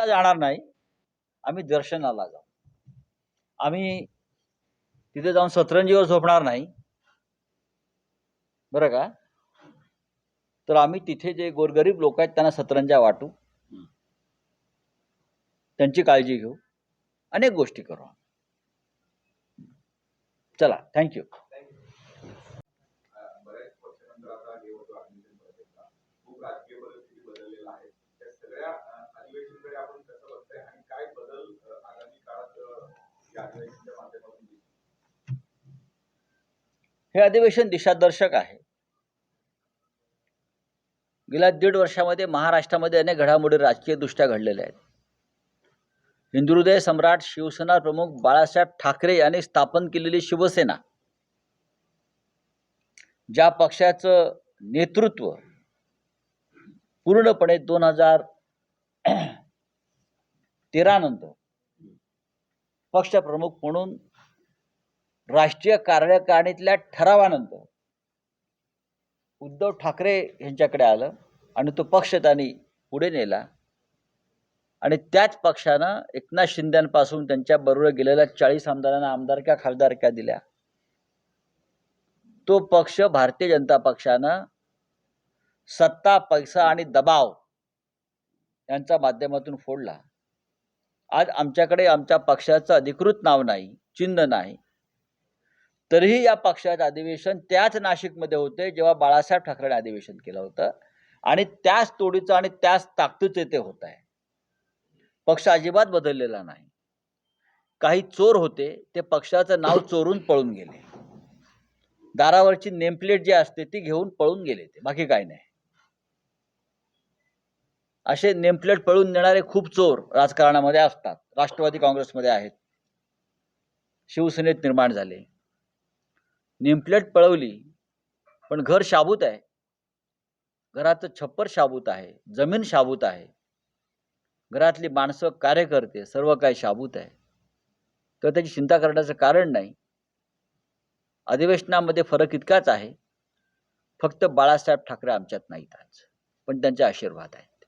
का जाणार नाही. आम्ही दर्शनाला जाऊ. आम्ही तिथे जाऊन सतरंजीवर झोपणार नाही. बरं का? तर आम्ही तिथे जे गोरगरीब लोक आहेत त्यांना सतरंजा वाटू. त्यांची काळजी घेऊ. अनेक गोष्टी करू चला थँक्यू बऱ्याच वर्षानंतर आता हे होतो अधिवेशन परिषदेला खूप राजकीय परिस्थिती बदललेला आहे त्या सगळ्या अ, अधिवेशनाकडे आपण कसं बघताय आणि काय बदल अ, आगामी काळात अ, या अधिवेशनाच्या माध्यमातून दिसतील? हे अधिवेशन दिशादर्शक आहे. गेल्या दीड वर्षामध्ये महाराष्ट्रामध्ये अनेक घडामोडी राजकीय दृष्ट्या घडलेल्या आहेत. हिंदुहृदय सम्राट शिवसेना प्रमुख बाळासाहेब ठाकरे यांनी स्थापन केलेली शिवसेना ज्या पक्षाचं नेतृत्व पूर्णपणे दोन हजार तेरा नंतर पक्षप्रमुख म्हणून राष्ट्रीय कार्यकारिणीतल्या ठरावानंतर उद्धव ठाकरे यांच्याकडे आलं आणि तो पक्ष त्यांनी पुढे नेला. आणि त्याच पक्षानं एकनाथ शिंद्यांपासून त्यांच्या बरोबर गेलेल्या चाळीस आमदारांना आमदारक्या खासदारक्या दिल्या. तो पक्ष भारतीय जनता पक्षानं सत्ता पैसा आणि दबाव यांच्या माध्यमातून फोडला. आज आमच्याकडे आमच्या पक्षाचं अधिकृत नाव नाही चिन्ह नाही. तरीही या पक्षाचं अधिवेशन त्याच नाशिकमध्ये होते जेव्हा बाळासाहेब ठाकरेने अधिवेशन केलं होतं. आणि त्याच तोडीचं आणि त्याच ताकदीचे ते होत आहे. पक्ष अजिबात बदललेला नाही. काही चोर होते ते पक्षाचं नाव चोरून पळून गेले. दारावरची नेमप्लेट जी असते ती घेऊन पळून गेले ते. बाकी काही नाही. असे नेमप्लेट पळून नेणारे खूप चोर राजकारणामध्ये असतात. राष्ट्रवादी काँग्रेसमध्ये आहेत. शिवसेनेत निर्माण झाले. नेमप्लेट पळवली पण घर शाबूत आहे. घराचं छप्पर शाबूत आहे जमीन शाबूत आहे. घरातली माणसं कार्यकर्ते सर्व काही शाबूत आहे. तर त्याची चिंता करण्याचं कारण नाही. अधिवेशनामध्ये फरक इतकाच आहे. फक्त बाळासाहेब ठाकरे आमच्यात नाहीत आज पण त्यांचे आशीर्वाद आहेत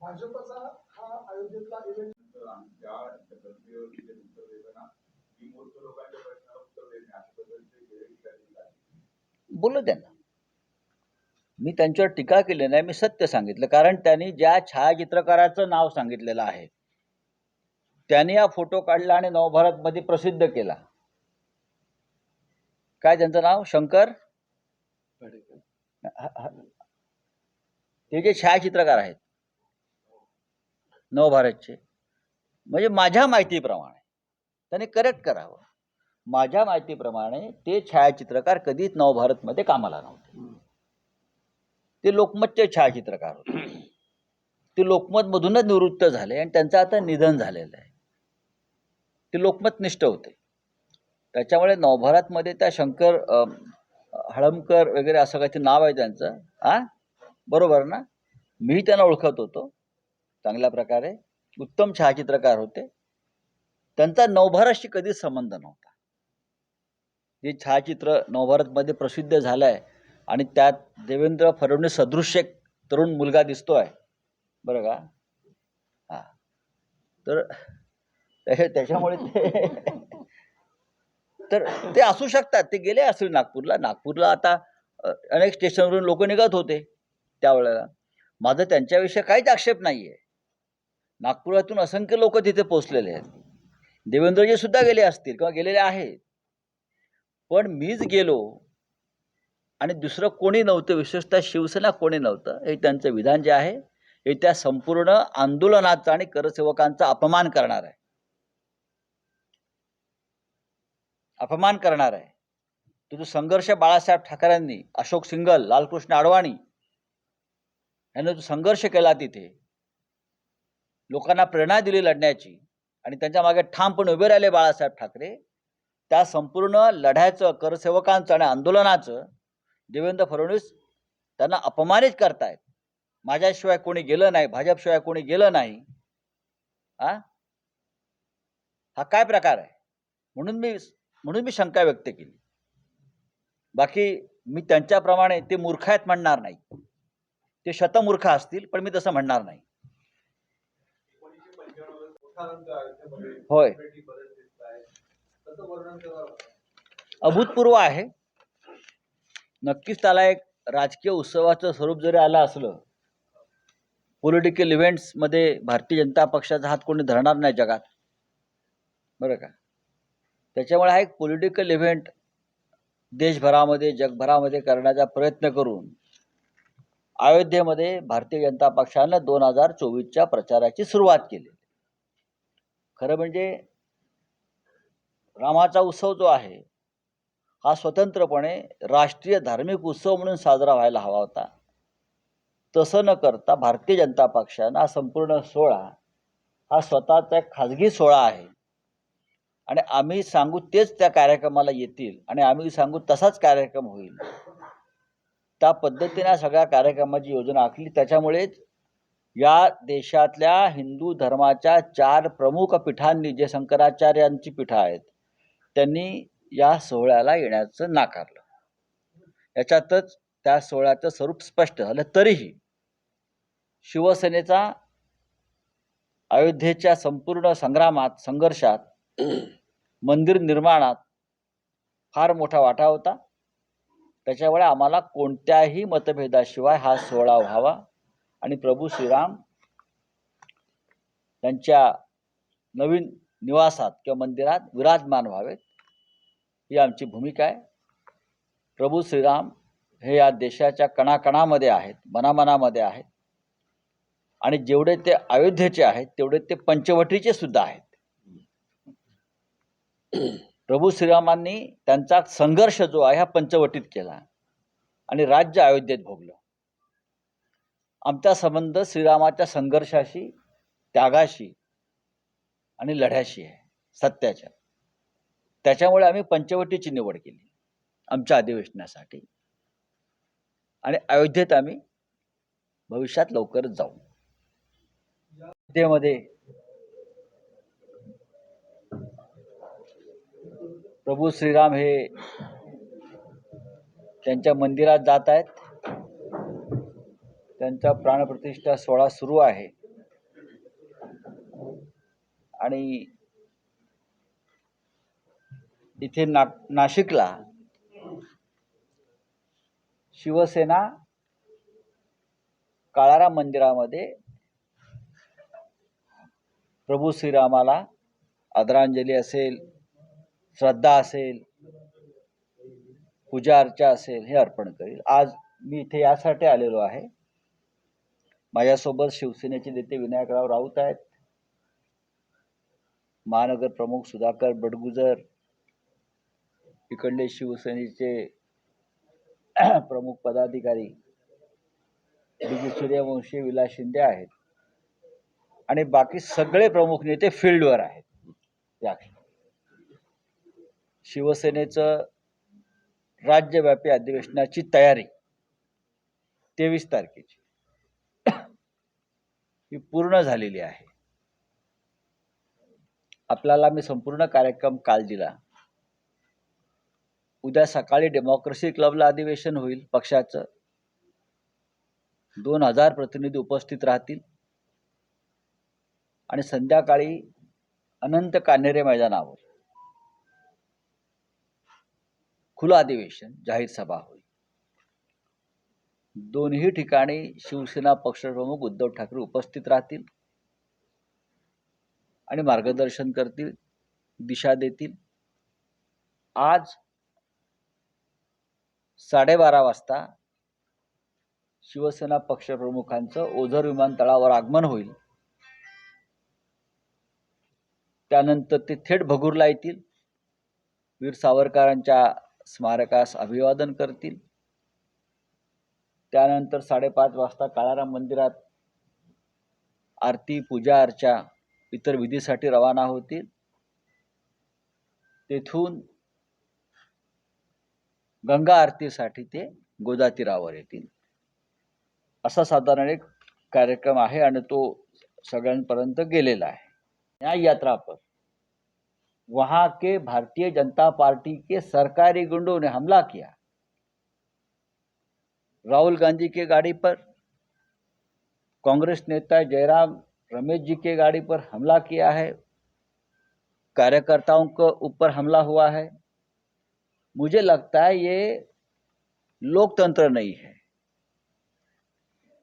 भाजपचा हा अयोध्येतला इव्हेंट तर आम- ज्या पद्धतीवर तिथे उत्तर देताना मी मूर्ख लोकांच्या प्रश्नाला उत्तर देणे अशा पद्धतीचे वेगळी ठिकाणी लागली. बोललो त्यांना मी त्यांच्यावर टीका केली नाही मी सत्य सांगितलं. कारण त्यांनी ज्या छायाचित्रकाराचं नाव सांगितलेलं आहे त्यांनी हा फोटो काढला आणि नवभारतमध्ये प्रसिद्ध केला. काय त्यांचं नाव? शंकर? ते जे छायाचित्रकार आहेत नवभारतचे म्हणजे माझ्या माहितीप्रमाणे त्यांनी करेक्ट करावं. माझ्या माहितीप्रमाणे ते छायाचित्रकार कधीच नवभारतमध्ये कामाला नव्हते. ते लोकमतचे छायाचित्रकार होते. ते लोकमतमधूनच निवृत्त झाले आणि त्यांचं आता निधन झालेलं आहे. ते लोकमतनिष्ठ होते. त्याच्यामुळे नवभारतमध्ये त्या शंकर हळमकर वगैरे असं काहीतरी नाव आहे त्यांचं. आ? बरोबर ना? मी त्यांना ओळखत होतो. चांगल्या प्रकारे. उत्तम छायाचित्रकार होते. त्यांचा नवभारतशी कधीच संबंध नव्हता. जे छायाचित्र नवभारतमध्ये प्रसिद्ध झालं आहे आणि त्यात देवेंद्र फडणवीस सदृश्य एक तरुण मुलगा दिसतो आहे बरं का? हा. तर त्याच्यामुळे ते तर ते असू शकतात. ते गेले असतील नागपूरला. नागपूरला आता अनेक स्टेशनवरून लोक निघत होते त्यावेळेला. माझं त्यांच्याविषयी काहीच आक्षेप नाही आहे नागपुरातून असंख्य लोक तिथे पोचलेले आहेत. देवेंद्रजी सुद्धा गेले असतील किंवा गेलेले आहेत. पण मीच गेलो आणि दुसरं कोणी नव्हतं विशेषतः शिवसेना कोणी नव्हतं हे त्यांचं विधान जे आहे हे त्या संपूर्ण आंदोलनाचा आणि करसेवकांचा अपमान करणार आहे. अपमान करणार आहे. तो जो संघर्ष बाळासाहेब ठाकरेंनी अशोक सिंगल लालकृष्ण अडवाणी यांनी जो संघर्ष केला तिथे लोकांना प्रेरणा दिली लढण्याची आणि त्यांच्या मागे ठामपणे उभे राहिले बाळासाहेब ठाकरे. त्या संपूर्ण लढ्याचं करसेवकांचं आणि आंदोलनाचं देवेंद्र फडणवीस त्यांना अपमानित करतायत. माझ्याशिवाय कोणी गेलं नाही भाजपशिवाय कोणी गेलं नाही. हा? हा काय प्रकार आहे? म्हणून मी म्हणून मी शंका व्यक्त केली. बाकी मी त्यांच्याप्रमाणे ते मूर्ख आहेत म्हणणार नाही. ते शतमूर्ख असतील पण मी तसं म्हणणार नाही. होय. सेलिब्रिटी बरेच दिसत आहेत कसं वर्णन करावं अभूतपूर्व आहे. नक्कीच त्याला एक राजकीय उत्सवाचं स्वरूप जरी आलं असलं पॉलिटिकल इव्हेंट्समध्ये भारतीय जनता पक्षाचा हात कोणी धरणार नाही जगात. बरं का? त्याच्यामुळे हा एक पॉलिटिकल इव्हेंट देशभरामध्ये जगभरामध्ये करण्याचा प्रयत्न करून अयोध्येमध्ये भारतीय जनता पक्षानं दोन हजार चोवीसच्या प्रचाराची सुरुवात केली. खरं म्हणजे रामाचा उत्सव जो आहे हा स्वतंत्रपणे राष्ट्रीय धार्मिक उत्सव म्हणून साजरा व्हायला हवा होता. तसं न करता भारतीय जनता पक्षानं हा संपूर्ण सोहळा हा स्वतःचा एक खाजगी सोहळा आहे. आणि आम्ही सांगू तेच त्या कार्यक्रमाला येतील आणि आम्ही सांगू तसाच कार्यक्रम होईल. त्या पद्धतीने सगळ्या कार्यक्रमाची योजना आखली. त्याच्यामुळेच या देशातल्या हिंदू धर्माच्या चार प्रमुख पीठांनी जे शंकराचार्यांची पीठं आहेत त्यांनी या सोहळ्याला येण्याचं नाकारलं. याच्यातच त्या सोहळ्याचं स्वरूप स्पष्ट झालं. तरीही शिवसेनेचा अयोध्येच्या संपूर्ण संग्रामात संघर्षात मंदिर निर्माणात फार मोठा वाटा होता. त्याच्यामुळे आम्हाला कोणत्याही मतभेदाशिवाय हा सोहळा व्हावा आणि प्रभू श्रीराम त्यांच्या नवीन निवासात किंवा मंदिरात विराजमान व्हावेत. ही आमची भूमिका आहे. प्रभू श्रीराम हे या देशाच्या कणाकणामध्ये आहेत मनामनामध्ये आहेत. आणि जेवढे ते अयोध्येचे आहेत तेवढे ते पंचवटीचे सुद्धा आहेत. प्रभू श्रीरामांनी त्यांचा संघर्ष जो आहे हा पंचवटीत केला. आणि राज्य अयोध्येत भोगलं. आमचा संबंध श्रीरामाच्या संघर्षाशी त्यागाशी आणि लढ्याशी आहे सत्याच्या. त्याच्यामुळे आम्ही पंचवटीची निवड केली आमच्या अधिवेशनासाठी. आणि अयोध्येत आम्ही भविष्यात लवकरच जाऊ. अयोध्येमध्ये प्रभू श्रीराम हे त्यांच्या मंदिरात जात आहेत. त्यांचा प्राणप्रतिष्ठा सोहळा सुरू आहे. आणि इथे ना नाशिकला शिवसेना काळाराम मंदिरामध्ये प्रभू श्रीरामाला आदरांजली असेल श्रद्धा असेल पूजा अर्चा असेल हे अर्पण करेल. आज मी इथे यासाठी आलेलो आहे. माझ्यासोबत शिवसेनेचे नेते विनायकराव राऊत आहेत. महानगर प्रमुख सुधाकर बडगुजर इकडले शिवसेनेचे प्रमुख पदाधिकारी डी जी सूर्यवंशी विलास शिंदे आहेत. आणि बाकी सगळे प्रमुख नेते फील्डवर आहेत. या शिवसेनेचं राज्यव्यापी अधिवेशनाची तयारी तेवीस तारखेची. ही पूर्ण झालेली आहे. आपल्याला मी संपूर्ण कार्यक्रम काल दिला. उद्या सकाळी डेमोक्रेसी क्लबला अधिवेशन होईल पक्षाचं. दोन हजार प्रतिनिधी उपस्थित राहतील. आणि संध्याकाळी अनंत कान्हेरे मैदानावर खुलं अधिवेशन जाहीर सभा होईल. दोन्ही ठिकाणी शिवसेना पक्षप्रमुख उद्धव ठाकरे उपस्थित राहतील आणि मार्गदर्शन करतील दिशा देतील. आज साडेबारा वाजता शिवसेना पक्षप्रमुखांचं ओझर विमानतळावर आगमन होईल. त्यानंतर ते थेट भगूरला येतील. वीर सावरकरांच्या स्मारकास अभिवादन करतील. त्यानंतर साडेपाच वाजता काळाराम मंदिरात आरती पूजा अर्चा इतर विधीसाठी रवाना होतील. तेथून गंगा आरतीसाठी ते गोदा तीरावर येतील. असा साधारण एक कार्यक्रम आहे आणि तो सगळ्यांपर्यंत गेलेला न्याय यात्रा पर. वहाँ के भारतीय जनता पार्टी के सरकारी गुंडों ने हमला किया. राहुल गांधी के गाड़ी पर. कांग्रेस नेता जयराम रमेश जी के गाड़ी पर हमला किया है. कार्यकर्ताओं के ऊपर हमला हुआ है. मुझे लगता है ये लोकतंत्र नहीं है।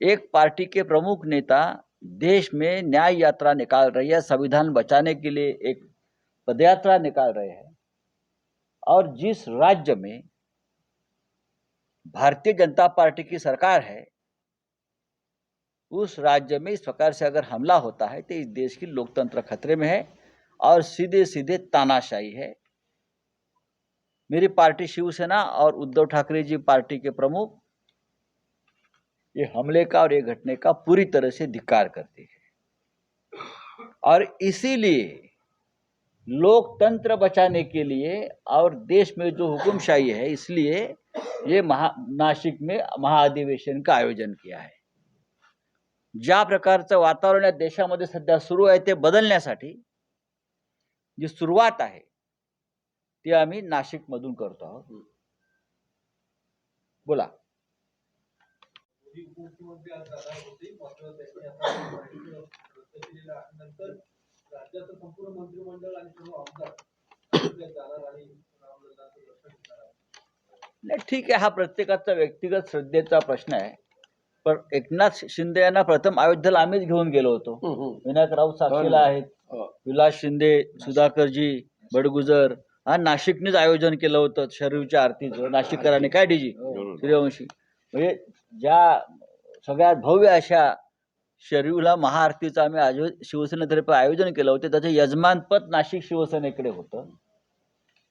एक पार्टी के प्रमुख नेता देश में न्याय यात्रा निकाल रही है, संविधान बचाने के लिए एक पदयात्रा निकाल रहे हैं। और जिस राज्य में भारतीय जनता पार्टी की सरकार है, उस राज्य में इस प्रकार से अगर हमला होता है तो इस देश की लोकतंत्र खतरे में है और सीधे सीधे तानाशाही है। मेरी पार्टी शिवसेना और उद्धव ठाकरे जी पार्टी के प्रमुख, ये हमले का और ये घटने का पूरी तरह से धिक्कार करती है। और इसीलिए लोकतंत्र बचाने के लिए और देश में जो हुकुमशाही है, इसलिए ये महा नाशिक में महाअधिवेशन का आयोजन किया है। ज्या प्रकारचं वातावरण या देशामध्ये सध्या सुरू आहे, ते बदलण्यासाठी जी सुरुवात आहे ती आम्ही नाशिकमधून करतो आहोत. बोला. नाही ठीक आहे हा प्रत्येकाचा व्यक्तिगत श्रद्धेचा प्रश्न आहे. पण एकनाथ शिंदे यांना प्रथम अयोध्येला आम्हीच घेऊन गेलो होतो. विनायक राऊत साक्षीला आहेत. विलास शिंदे सुधाकरजी बडगुजर हा नाशिकनेच आयोजन केलं होतं शरीरच्या आरतीचं. नाशिककरांनी. काय डीजी? सूर्यवंशी. म्हणजे ज्या सगळ्यात भव्य अशा शरीरला महाआरतीचं आम्ही आयो शिवसेनेतर्फे आयोजन केलं होतं. त्याचं यजमानपद नाशिक शिवसेनेकडे होतं.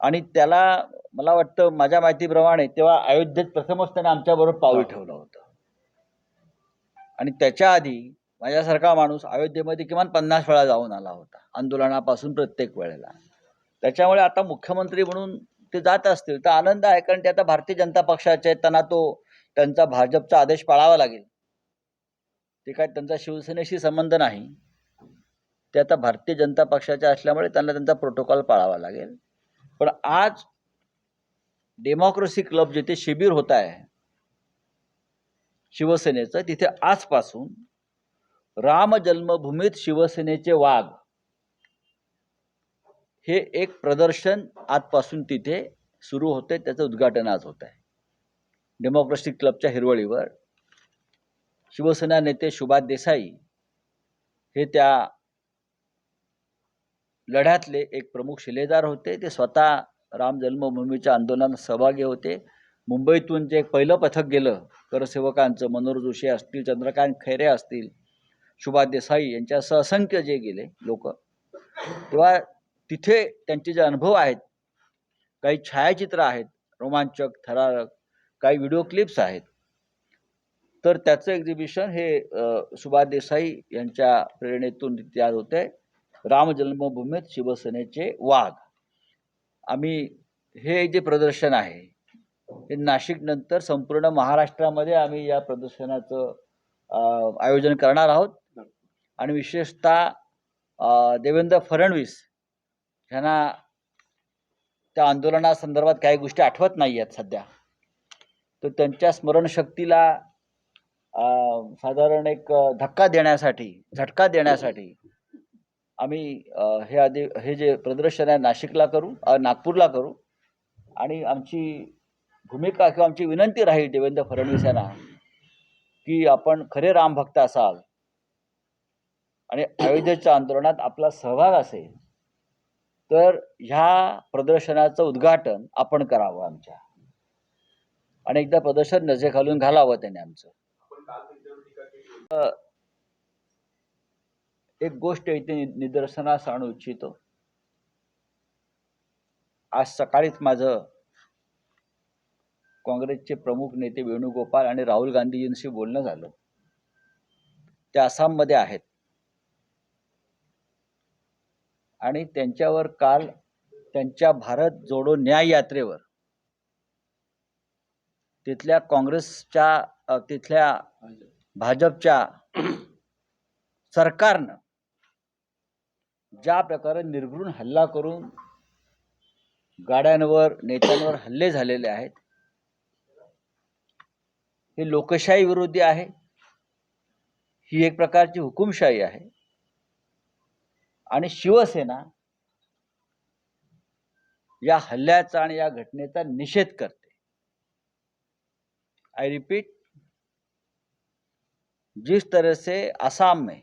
आणि त्याला मला वाटतं माझ्या माहितीप्रमाणे तेव्हा अयोध्येत प्रथमच त्याने आमच्याबरोबर पाऊल ठेवलं होतं. आणि त्याच्या आधी माझ्यासारखा माणूस अयोध्येमध्ये किमान पन्नास वेळा जाऊन आला होता. आंदोलनापासून प्रत्येक वेळेला. त्याच्यामुळे आता मुख्यमंत्री म्हणून ते जात असतील तर आनंद आहे कारण ते आता भारतीय जनता पक्षाचे आहेत त्यांना तो त्यांचा भाजपचा आदेश पाळावा लागेल. ते काय त्यांचा शिवसेनेशी संबंध नाही. ते आता भारतीय जनता पक्षाचे असल्यामुळे त्यांना त्यांचा प्रोटोकॉल पाळावा लागेल. पण आज डेमोक्रेसी क्लब जिथे शिबिर होत आहे शिवसेनेचं तिथे आजपासून राम जन्मभूमीत शिवसेनेचे वाघ हे एक प्रदर्शन आजपासून तिथे सुरू होते त्याचं उद्घाटन आज होत आहे डेमोक्रेसी क्लबच्या हिरवळीवर शिवसेना नेते सुभाष देसाई हे त्या लढ्यातले एक प्रमुख शिलेदार होते. ते स्वतः राम जन्मभूमीच्या आंदोलनात सहभागी होते. मुंबईतून जे पहिलं पथक गेलं करसेवकांचं मनोहर जोशी असतील चंद्रकांत खैरे असतील सुभाष देसाई यांच्यासह असंख्य जे गेले लोक तेव्हा तिथे त्यांचे जे अनुभव आहेत काही छायाचित्र आहेत रोमांचक थरारक काही व्हिडिओ क्लिप्स आहेत. तर त्याचं एक्झिबिशन हे सुभाष देसाई यांच्या प्रेरणेतून तयार होते राम जन्मभूमीत शिवसेनेचे वाघ. आम्ही हे जे प्रदर्शन आहे हे नाशिक नंतर संपूर्ण महाराष्ट्रामध्ये आम्ही या प्रदर्शनाचं आयोजन करणार आहोत. आणि विशेषतः देवेंद्र फडणवीस ह्यांना त्या आंदोलनासंदर्भात काही गोष्टी आठवत नाही आहेत सध्या. तर त्यांच्या स्मरणशक्तीला साधारण एक धक्का देण्यासाठी झटका देण्यासाठी आम्ही हे आधी हे जे प्रदर्शन आहे नाशिकला करू नागपूरला करू आणि आमची भूमिका किंवा आमची विनंती राहील देवेंद्र फडणवीस यांना की आपण खरे रामभक्त असाल आणि अयोध्येच्या आंदोलनात आपला सहभाग असेल तर ह्या प्रदर्शनाचं उद्घाटन आपण करावं आमच्या. आणि एकदा प्रदर्शन नजे घालून घालावं त्याने आमचं. एक गोष्ट इथे निदर्शनास आणू इच्छितो. आज सकाळीच माझं काँग्रेसचे प्रमुख नेते वेणुगोपाल आणि राहुल गांधीजींशी बोलणं झालं. ते आसाममध्ये आहेत. आणि त्यांच्यावर काल त्यांच्या भारत जोडो न्याय यात्रेवर तिथल्या काँग्रेसच्या तिथल्या भाजपच्या सरकारनं ज्या प्रकारे निर्घृण हल्ला करून गाड्यांवर नेत्यांवर हल्ले झालेले आहेत हे लोकशाही विरोधी आहे ही एक प्रकारची हुकुमशाही आहे. आणि शिवसेना या हल्ल्याचा आणि या घटनेचा निषेध करते. आई रिपीट जिस तरह से आसाम में